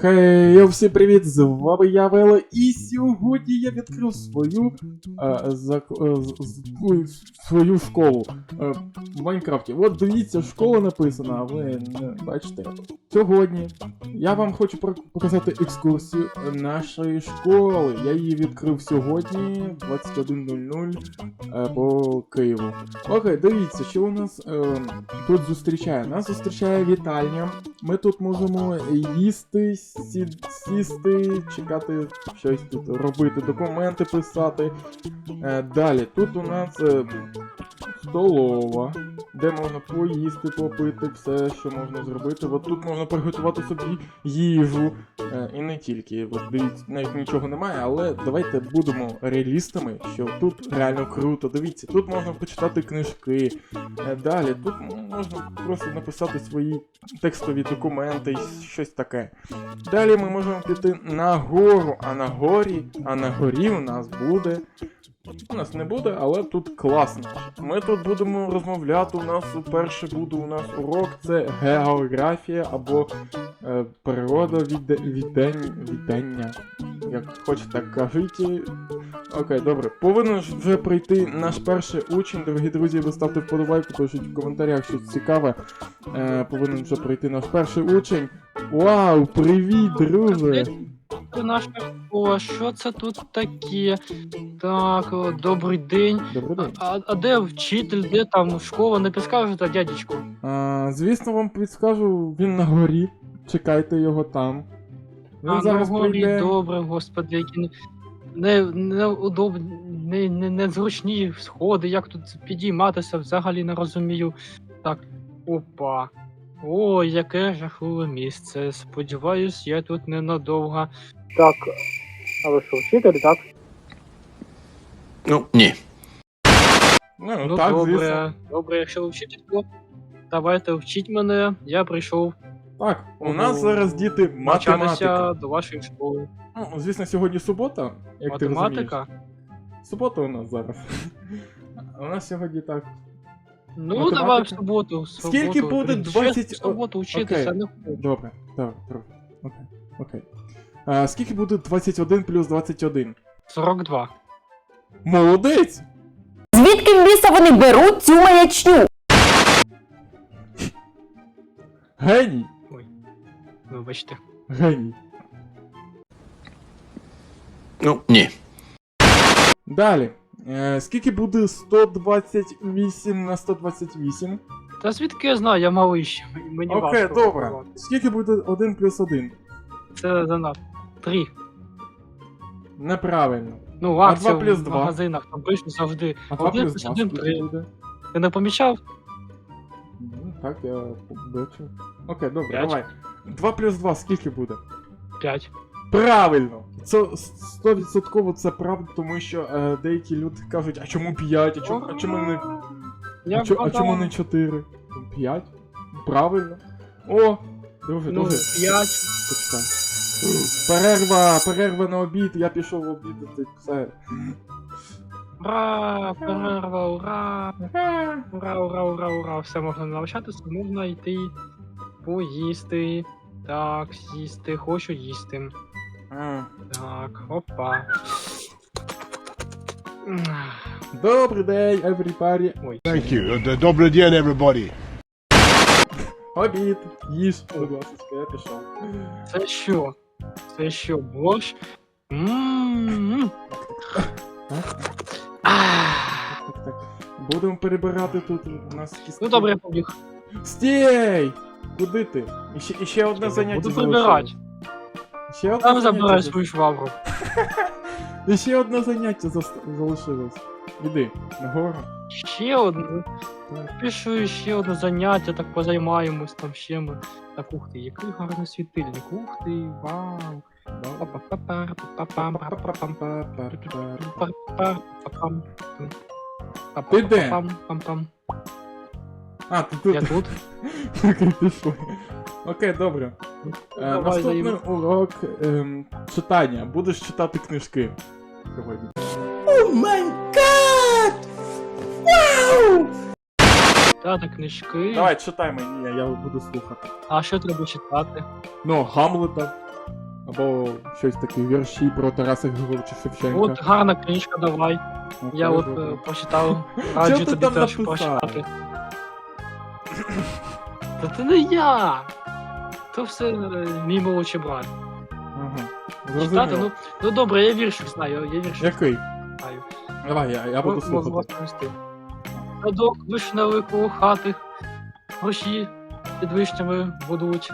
Хей, всім привіт! З вами я Вело, і сьогодні я відкрив свою е, зак- е, з- з- свою школу е, в Майнкрафті. От дивіться, школа написана, а ви не бачите. Сьогодні я вам хочу показати екскурсію нашої школи. Я її відкрив сьогодні 21.00 е, по Києву. Окей, дивіться, що у нас е, тут зустрічає. Нас зустрічає вітальня. Ми тут можемо їсти, сісти, чекати щось тут робити, документи писати. Е, далі, тут у нас е, столова, де можна поїсти, попити, все, що можна зробити. От тут можна приготувати собі їжу. Е, і не тільки. От дивіться, навіть нічого немає, але давайте будемо реалістами, що тут реально круто. Дивіться, тут можна почитати книжки. Е, Далі, тут можна просто написати свої текстові документи, і щось таке. Далі ми можемо піти на гору, а на горі, а на горі у нас буде. У нас не буде, але тут класно. Ми тут будемо розмовляти. У нас перший буде у нас урок, це географія або е, природа віддень, віддення. Як хочете, так кажіть. Окей, добре. Повинен вже прийти наш перший учень, дорогі друзі, ви ставте вподобайку, пишіть в коментарях щось цікаве. Е, повинен вже прийти наш перший учень. Вау, привіт, друже! Це наша школа, що це тут таке? Так, о, добрий день. Добрий день. А, а де вчитель, де там школа? Не підскажете, дядечку? А, звісно, вам підскажу, він на горі. Чекайте його там. Він а, зараз ну, горі, прийде. добре, господи, які не, не, не, не, не, незручні сходи, як тут підійматися, взагалі не розумію. Так, опа. Ой, яке жахливе місце. Сподіваюсь, я тут ненадовго. Так, а ви що, вчитель, так? Ну, ні. Ну, Ну, так, добре, звісно. добре, якщо ви вчитель, то давайте вчіть мене. Я прийшов Так, у Ну, нас зараз діти математика. навчатися до вашої школи. Ну, звісно, сьогодні субота, як ти розумієш. Математика? Субота у нас зараз. У нас сьогодні так. Ну, Математика? давай в суботу. в суботу. Скільки буде Блін, 20 ще В суботу вчитися Окей. не хочу. Добре, добре, добре. Окей. Окей. А, скільки буде 21 плюс 21? 42. Молодець! Звідки в біса вони беруть цю маячню? Геній! Вибачте. Геній. Ну, ні. Далі. Е, скільки буде 128 на 128? Та звідки я знаю, я малий ще. Мені Окей, важко. добре. Скільки буде 1 плюс 1? Це занадто. 3. Неправильно. Ну, в акції плюс в магазинах там пишуть завжди. А 2 Один плюс плюс 2 один, скільки три. буде? Ти не помічав? Ну, так, я бачу. Окей, добре, П'ять. давай. 2 плюс 2 скільки буде? 5. Правильно! Це 100% це правда, тому що е, деякі люди кажуть, а чому 5, а чому, а чому не. Я А, чо- а вгадав. чому не 4? 5? Правильно. О! Друже, Ну, друже, 5. почекай. Перерва, перерва на обід, я пішов обідати, все. Ура! Перерва, ура! Ура, ура, ура, ура! Все можна навчатися, можна йти поїсти. Так, сісти, хочу їсти. А, Так, опа. Добрий день, everybody. Ой, Thank you. Добрый день, everybody. Обід, їж, будь ласка, я пішов. це що? Це що, борщ? М-м-м. Так, так. Будемо перебирати тут у нас кістки. Ну добре, я побіг. Стій! Куди ти? Іще, іще одне заняття Буду залишилось. прибирати. Ще одне Там заняття забираю за- свою швабру. І ще одне заняття зас- залишилось. Іди, нагору. Ще одне. Пишу ще одне заняття, так позаймаємось там ще ми. Так, ух ти, який гарний світильник. Ух ти, вау. Ти де? А, ти тут. Я тут. Окей, пішли. Окей, добре. Е, наступний урок ем, читання. Будеш читати книжки сьогодні. Читати книжки. Давай, читай мені, я, я буду слухати. А що треба читати? Ну, Гамлета. Або щось таке, вірші про Тараса Григоровича Шевченка. От гарна книжка, давай. Окей, Я от е, почитав. Раджу ти тобі там теж написав? прочитати. Та це не я! То все е, мій молодший брат. Ага. Читати, Зрозуміло. ну, ну добре, я віршик знаю, я віршик Який? знаю. Давай, я, я буду слухати. Садок вишневий коло хати, гроші під вишнями будуть,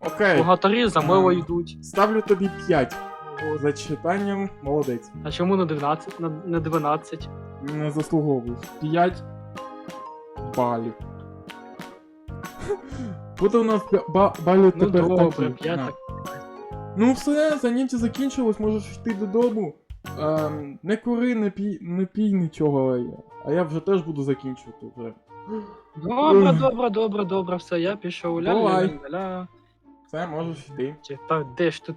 Окей, богатарі за мило йдуть. ставлю тобі 5. За читанням молодець. А чому не 12, на- не 12? Не заслуговуєш. 5 балів. Буде у нас бя- ба- балів Ну тепер добре, такі. 5 На. так. Ну все, заняття закінчилось, можеш йти додому. Ем, не кури, не пій, не пій нічого, а я- вже теж буду закінчувати вже. Добре, добре, добре, добре, все, я пішов. Давай. Ля-ля-ля-ля. Все, можеш йти. Так, де ж тут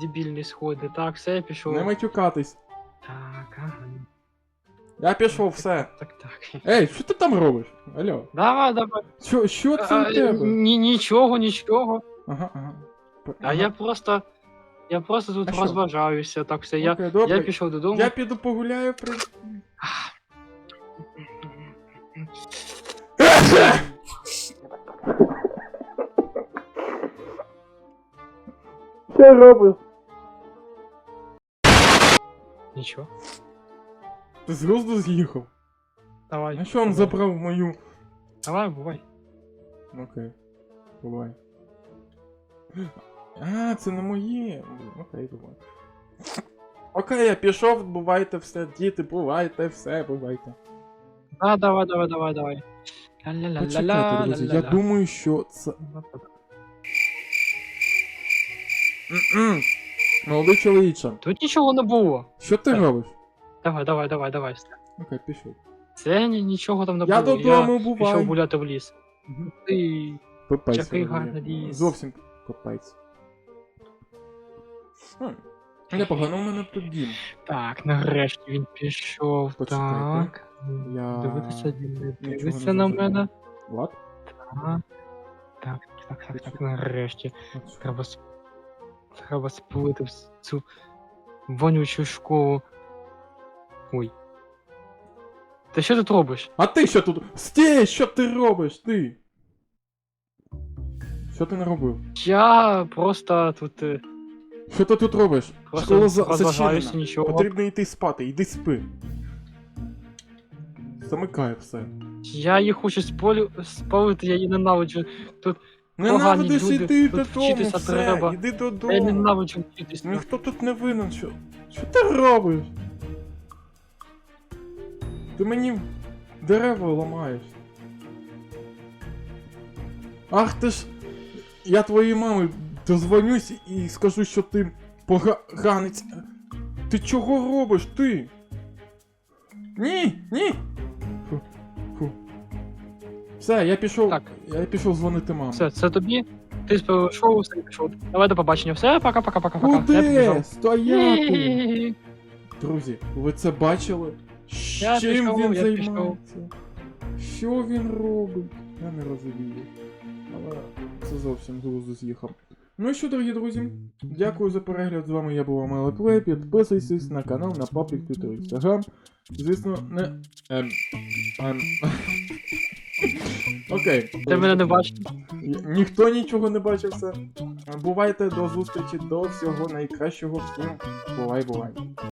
дебільні сходи? Так, все, я пішов. Не матюкатись. Так, ага. Я пішов, все. Так, так. Ей, що ти там робиш? Алло. Давай, давай. Що, що це у тебе? ні, нічого, нічого. Ага, ага. А я просто. Я просто тут А що? розважаюся. Так, все, я, Окей, добре. я пішов додому. Я піду погуляю при. Що робиш? Нічого. Ти з глузду з'їхав? Давай. На що він давай. забрав мою. Давай, бувай. Окей. Бувай. А, це не моє. Окей, бувай. Окей, я пішов, бувайте все, діти, бувайте, все, бувайте. Да, давай, давай, давай, давай. Почекайте, друзі, я думаю, що це. М-м. Молодий чоловіче, Тут нічого не було. що ти Так. робиш? Давай, давай, давай, давай. все. Окей, пішов. Це ні, нічого там не Я було. додому я пішов гуляти в ліс. Мгм. Ти. Вроде. гарний ліс. Зовсім капець. Хм. Непогано у мене тут дім. Так, нарешті він пішов. Почекайте. Так. Я Дивитися, він не дивиться на мене. Влад? Ага. Так, так, так, так, нарешті. Треба сп... Треба спалити вс- цю вонючу школу. Ой. Ти що тут робиш? А ти що тут? Стій, що ти робиш? Ти? Що ти не робив? Я просто тут е, Що ти тут робиш? Школа за- зачинена. нічого. Потрібно йти спати, йди спи. Замикай все. Я її хочу сполю... спалити, я її ненавиджу. Ненавидиш люди, іди тут додому, вчитися все, треба. іди Я додому. ненавиджу вчитися. Ніхто тут не винен, що. Що ти робиш? Ти мені дерева ламаєш. Ах ти ж. Я твоїй мамі дозвонюсь і скажу, що ти поганець. Ти чого робиш, ти? Ні, ні. Фу, фу. Все, я пішов. Так. Я пішов дзвонити мамі. Все, це тобі. Ти спішов, все пішов. Давай до побачення. Все, пока-пока-пока-пока. Я Куди? Стояти! Друзі, ви це бачили? Я Чим пішов, він я займається? пішов. Що він робить? Я не розумію. Але це зовсім глузду з'їхав. Ну і що, дорогі друзі, дякую за перегляд. З вами я був Амелеплей. Підписуйтесь на канал на паблік Твіттер, інстаграм. Звісно, не. Ем. Ем. Окей. Ти мене не бачиш. Ніхто нічого не бачив все. Бувайте до зустрічі, до всього найкращого всім. Бувай, бувай.